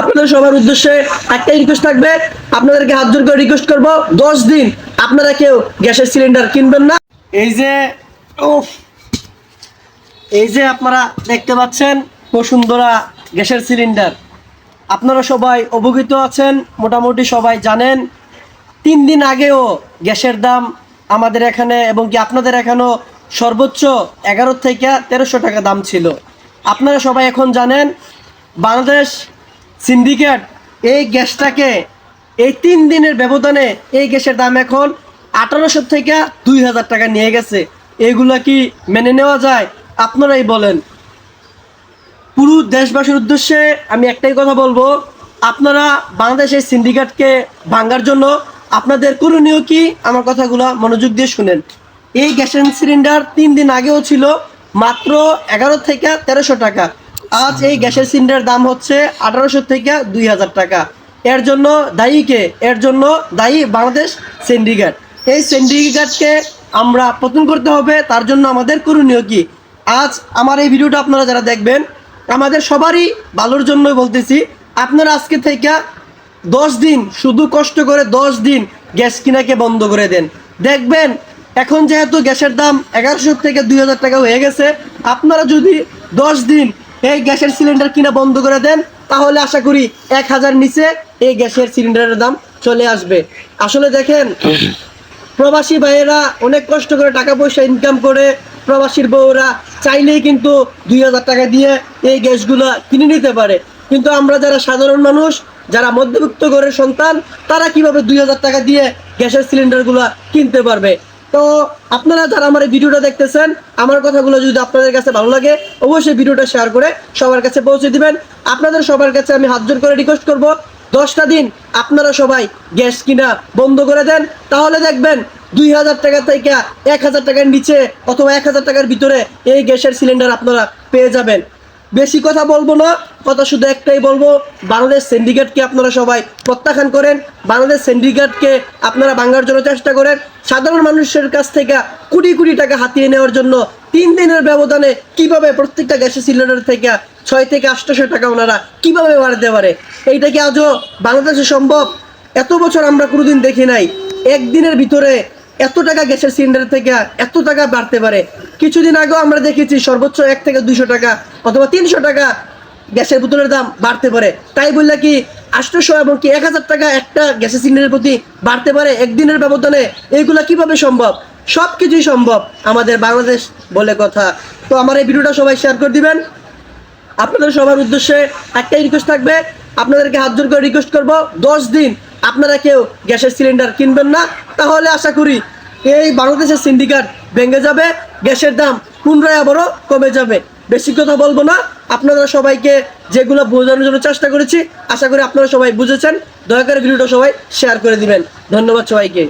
আপনাদের সবার উদ্দেশ্যে একটাই রিকোয়েস্ট থাকবে, আপনাদেরকে হাত জোর করে রিকোয়েস্ট করব, দশ দিন আপনারা কেউ গ্যাসের সিলিন্ডার কিনবেন না। এই যে এই যে আপনারা দেখতে পাচ্ছেন বসুন্ধরা গ্যাসের সিলিন্ডার আপনারা সবাই অবগত আছেন, মোটামুটি সবাই জানেন, তিন দিন আগেও গ্যাসের দাম আমাদের এখানে এবং কি আপনাদের এখানেও সর্বোচ্চ এগারো থেকে তেরোশো টাকা দাম ছিল। আপনারা সবাই এখন জানেন, বাংলাদেশ সিন্ডিকেট, এই গ্যাসটাকে এই তিন দিনের ব্যবধানে এই গ্যাসের দাম এখন আঠারোশো থেকে দুই হাজার টাকা নিয়ে গেছে। এগুলো কি মেনে নেওয়া যায়? আপনারাই বলেন। পুরো দেশবাসীর উদ্দেশ্যে আমি একটাই কথা বলব, আপনারা বাংলাদেশের সিন্ডিকেটকে ভাঙার জন্য আপনাদের করণীয় কি? আমার কথাগুলো মনোযোগ দিয়ে শুনেন। এই গ্যাসের সিলিন্ডার তিন দিন আগেও ছিল, মাত্র এগারো থেকে তেরোশো টাকা। আজ এই গ্যাসের সিলিন্ডারের দাম হচ্ছে আঠারোশো থেকে দুই হাজার টাকা। এর জন্য দায়ী কে? এর জন্য দায়ী বাংলাদেশ সিন্ডিকেট এই সিন্ডিকেটকে আমরা পতন করতে হবে, তার জন্য আমাদের করণীয় কি? আজ আমার এই ভিডিওটা আপনারা যারা দেখবেন, আমাদের সবারই ভালোর জন্য বলতেছি, আপনারা আজকে থেকে দশ দিন, শুধু কষ্ট করে দশ দিন গ্যাস কিনাকে বন্ধ করে দেন। দেখবেন, এখন যেহেতু গ্যাসের দাম এগারোশো থেকে দুই হাজার টাকা হয়ে গেছে, আপনারা যদি দশ দিন এই গ্যাসের সিলিন্ডার কিনা বন্ধ করে দেন, তাহলে আশা করি এক হাজার নিচে এই গ্যাসের সিলিন্ডারের দাম চলে আসবে। আসলে দেখেন, প্রবাসী ভাইয়েরা অনেক কষ্ট করে টাকা পয়সা ইনকাম করে প্রবাসীর বউরা, চাইলেই কিন্তু দুই হাজার টাকা দিয়ে এই গ্যাসগুলো কিনে নিতে পারে। কিন্তু আমরা যারা সাধারণ মানুষ, যারা মধ্যবিত্ত ঘরের সন্তান, তারা কীভাবে দুই হাজার টাকা দিয়ে গ্যাসের সিলিন্ডারগুলো কিনতে পারবে? তো আপনারা যারা আমার এই ভিডিওটা দেখতেছেন, আমার কথাগুলো যদি আপনাদের কাছে ভালো লাগে, অবশ্যই ভিডিওটা শেয়ার করে সবার কাছে পৌঁছে দিবেন। আপনাদের সবার কাছে আমি হাত করে রিকোয়েস্ট করব। দশটা দিন আপনারা সবাই গ্যাস কিনা বন্ধ করে দেন। তাহলে দেখবেন দুই হাজার টাকা থেকে এক হাজার টাকার নিচে অথবা এক হাজার টাকার ভিতরে এই গ্যাসের সিলিন্ডার আপনারা পেয়ে যাবেন। বেশি কথা বলব না, কথা শুধু একটাই বলব, বাংলাদেশ সিন্ডিকেটকে আপনারা সবাই প্রত্যাখ্যান করেন, বাংলাদেশ সিন্ডিকেটকে আপনারা ভাঙার জন্য চেষ্টা করেন। সাধারণ মানুষের কাছ থেকে কোটি কোটি টাকা হাতিয়ে নেওয়ার জন্য তিন দিনের ব্যবধানে কীভাবে প্রত্যেকটা গ্যাসের সিলিন্ডার থেকে ছয় থেকে আটশোশো টাকা ওনারা কীভাবে বাড়াতে পারে? এইটা কি আজও বাংলাদেশে সম্ভব? এত বছর আমরা কোনোদিন দেখি নাই, একদিনের ভিতরে এত টাকা গ্যাসের সিলিন্ডার থেকে এত টাকা বাড়তে পারে। কিছুদিন আগেও আমরা দেখেছি সর্বোচ্চ এক থেকে দুশো টাকা অথবা তিনশো টাকা গ্যাসের বোতলের দাম বাড়তে পারে। তাই বললে কি আটশোশো এবং কি এক হাজার টাকা একটা গ্যাসের সিলিন্ডারের প্রতি বাড়তে পারে একদিনের ব্যবধানে? এইগুলা কীভাবে সম্ভব? সব কিছুই সম্ভব আমাদের বাংলাদেশ বলে কথা। তো আমার এই ভিডিওটা সবাই শেয়ার করে দিবেন। আপনাদের সবার উদ্দেশ্যে একটাই রিকোয়েস্ট থাকবে, আপনাদেরকে হাত জোর করে রিকোয়েস্ট করব, দশ দিন আপনারা কেউ গ্যাসের সিলিন্ডার কিনবেন না। তাহলে আশা করি এই বাংলাদেশের সিন্ডিকেট ভেঙে যাবে। গ্যাসের দাম পুনরায় আবারও কমে যাবে। বেশি কথা বলব না। আপনারা সবাইকে যেগুলো বোঝানোর জন্য চেষ্টা করেছি, আশা করি আপনারা সবাই বুঝেছেন। দয়া করে ভিডিওটা সবাই শেয়ার করে দিবেন। ধন্যবাদ সবাইকে।